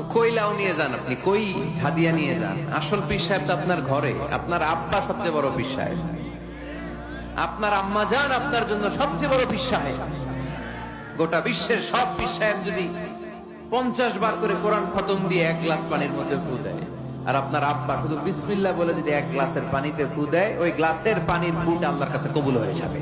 তো কই লাউ নিয়ে যান আপনি, কই হাদিয়া নিয়ে যান? আসল পীর সাহেব তো আপনার ঘরে, আপনার আব্বা সবচেয়ে বড় পীর সাহেব। আপনার আম্মা যান আপনার জন্য সবচেয়ে বড় পীর সাহেব। গোটা বিশ্বের সব পীর সাহেব যদি পঞ্চাশ বার করে কোরআন খতম দিয়ে এক গ্লাস পানির মধ্যে ফু দেয়। আর আপনার আব্বা শুধু বিসমিল্লা বলে যদি এক গ্লাসের পানিতে ফু দেয়, ওই গ্লাসের পানির ফুটা আল্লাহর কাছে কবুল হয়ে যাবে।